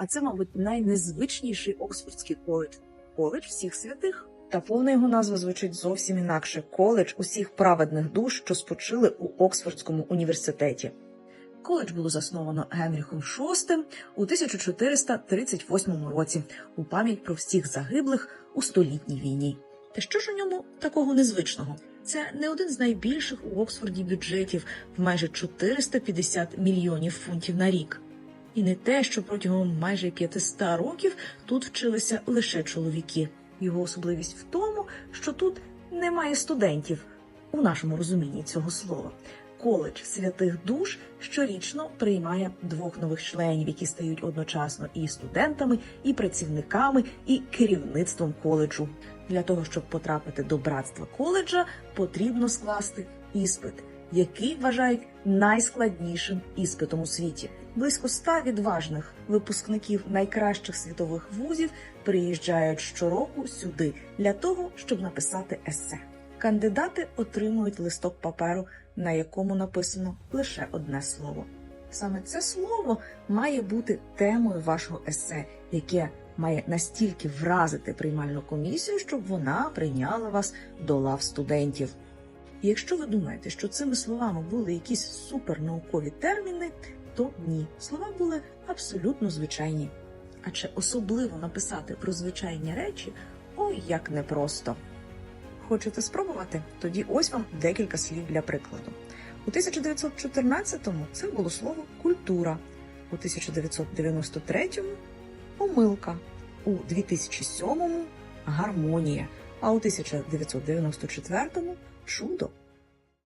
А це, мабуть, найнезвичніший Оксфордський коледж. Коледж всіх святих. Та повна його назва звучить зовсім інакше коледж усіх праведних душ, що спочили у Оксфордському університеті. Коледж було засновано Генріхом VI у 1438 році у пам'ять про всіх загиблих у столітній війні. Та що ж у ньому такого незвичного? Це не один з найбільших у Оксфорді бюджетів в майже 450 мільйонів фунтів на рік. І не те, що протягом майже 500 років тут вчилися лише чоловіки. Його особливість в тому, що тут немає студентів у нашому розумінні цього слова. Коледж святих душ щорічно приймає двох нових членів, які стають одночасно і студентами, і працівниками, і керівництвом коледжу. Для того щоб потрапити до братства коледжа, потрібно скласти іспит, який вважають найскладнішим іспитом у світі. Близько ста відважних випускників найкращих світових вузів приїжджають щороку сюди для того, щоб написати есе. Кандидати отримують листок паперу, на якому написано лише одне слово. Саме це слово має бути темою вашого есе, яке має настільки вразити приймальну комісію, щоб вона прийняла вас до лав студентів. І якщо ви думаєте, що цими словами були якісь супернаукові терміни, то ні, слова були абсолютно звичайні. А чи особливо написати про звичайні речі, ой, як непросто. Хочете спробувати? Тоді ось вам декілька слів для прикладу. У 1914-му це було слово культура, у 1993-му помилка, у 2007-му гармонія, а у 1994-му 书都。